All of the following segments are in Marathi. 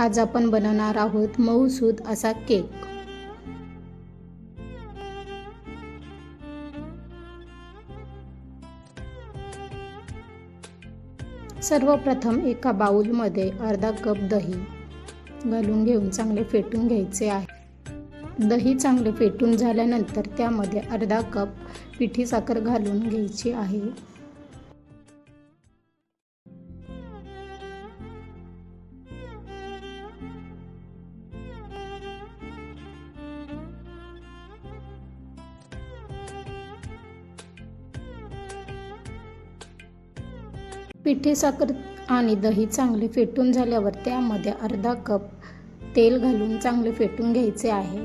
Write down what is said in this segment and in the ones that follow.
आज आपण बनवणार आहोत मऊसूद असा केक. सर्वप्रथम एका बाऊलमध्ये अर्धा कप दही घालून घेऊन चांगले फेटून घ्यायचे आहे. दही चांगले फेटून झाल्यानंतर त्यामध्ये अर्धा कप पिठी साखर घालून घ्यायची आहे. पिठी साखर आणि दही चांगले फेटून झाल्यावर त्यामध्ये अर्धा कप तेल घालून चांगले फेटून घ्यायचे आहे.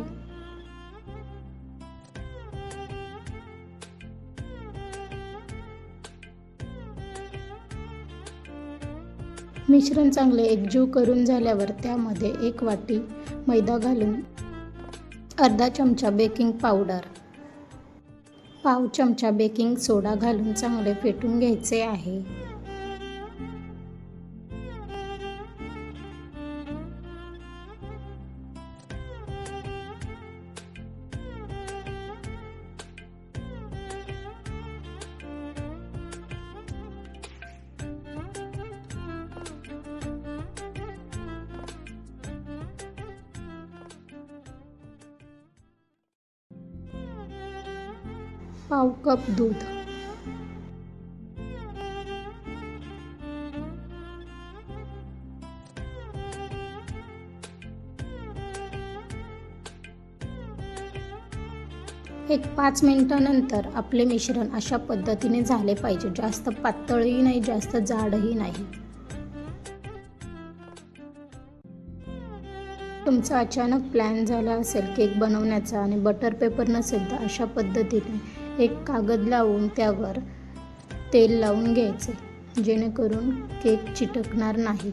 मिश्रण चांगले एकजीव करून झाल्यावर त्यामध्ये एक वाटी मैदा घालून अर्धा चमचा बेकिंग पावडर पाव चमचा बेकिंग सोडा घालून चांगले फेटून घ्यायचे आहे. पाव कप दूध. एक पाच मिनिटानंतर आपले मिश्रण अशा पद्धतीने झाले पाहिजे. जास्त पातळही नाही जास्त जाडही नाही. तुमचा अचानक प्लॅन झाला असेल केक बनवण्याचा आणि बटर पेपर नसेल तर अशा पद्धतीने एक कागद लावून त्यावर तेल लावून घ्यायचे जेणेकरून केक चिटकणार नाही.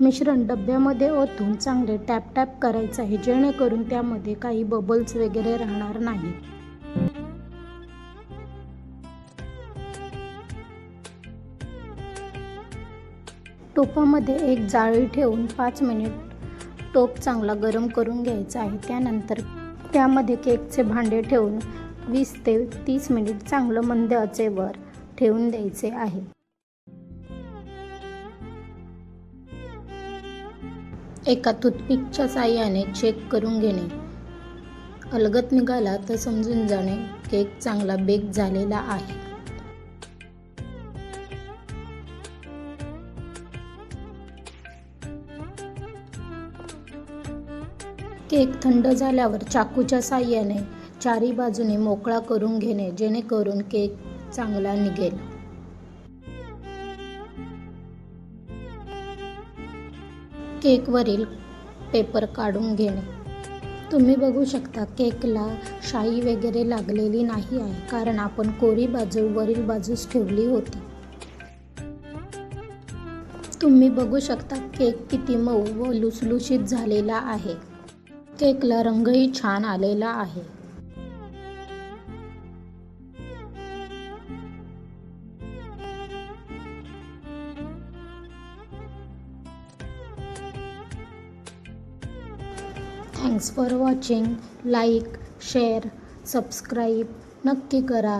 मिश्रण डब्यामध्ये ओतून चांगले टॅप टॅप करायचं आहे जेणेकरून त्यामध्ये काही बबल्स वगैरे राहणार नाही. टोपामध्ये एक जाळी ठेवून पाच मिनिट टोप चांगला गरम करून घ्यायचा आहे. त्यानंतर त्यामध्ये केकचे भांडे ठेवून वीस ते तीस मिनिट चांगलं मंद आचेवर ठेवून द्यायचे आहे. एका टूथपिकच्या साह्याने चेक करून घेणे. अलगत निघाला तर समजून जाणे केक चांगला बेक झालेला आहे. केक थंड झाल्यावर चाकूच्या साह्याने चारी बाजूने मोकळा करून घेणे जेणेकरून केक चांगला निघेल. केकवरील पेपर काढून घेणे. तुम्ही बघू शकता केकला शाई वगैरे लागलेली नाही आहे कारण आपण कोरी बाजू वरील बाजूस ठेवली होती. तुम्ही बघू शकता केक किती मऊ व लुसलुशीत झालेला आहे. केकला रंगही छान आलेला आहे. Thanks for watching like share subscribe नक्की करा.